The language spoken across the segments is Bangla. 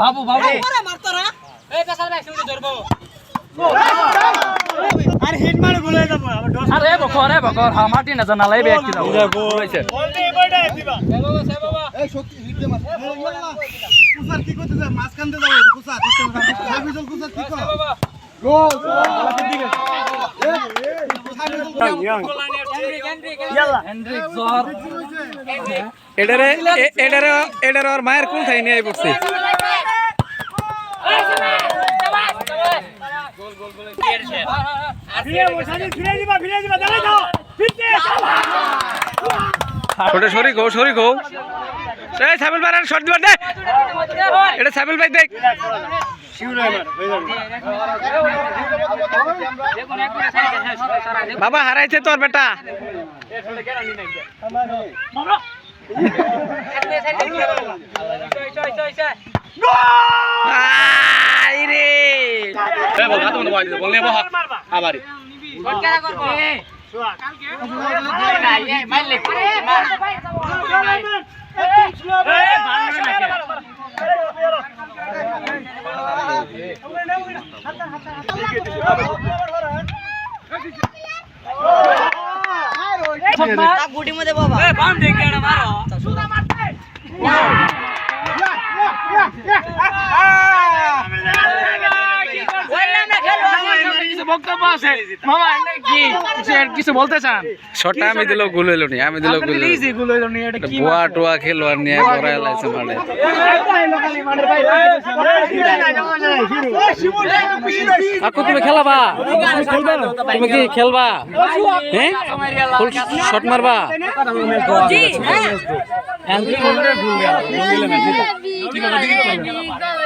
বাবু বাবু। আর হিট মারে গুলে যাব আরে বকর রে বকর হামাটি না জানা লাইবে একটি দাও। হইছে বল বড় দিবা। এই শক্তি হিট দে মার। কুসার কি করতেছে? মাঝখান দিয়ে যাও কুসার। সাবিজল কুসার কি কর? গোল ইয়াল্লা হেনরিক জোহর এটারে এ- এটারে এটারে ওর মায়ের কোন থাই নিয়ে পড়ছে। ওটা সরি গো সরি গো এই সাবিল ভাই শর্ট দিবার দে। এটা সাবিল ভাই দেখ। শিউরে মার হয়ে যাবে বাবা। হারাইছে তোর বেটা আই বললে বললে আবার। গুটি মধ্যে বাবা দেখে মারো। বক্তব্য আছে। মামা এনে কি? কিছু বলতে চান? শটটা আমি দিলেও গুল হইল নি আমি দিলেও গুল ইজি গুলো হইল নি এটা কি বুয়া টুয়া খেলোয়াড় নিয়ে করাই লাইছে মানে আকু তুমি খেলাবা? তুমি কি খেলবা? হ্যাঁ শট মারবা? সেভেন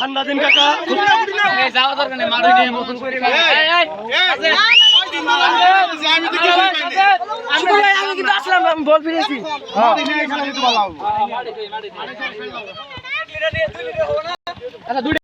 ঠান্ডা দিন কাকা। যাওয়া দরকার নেই নিয়ে মতন করে আমি কিন্তু আসলাম আমি বল ফিরেছি।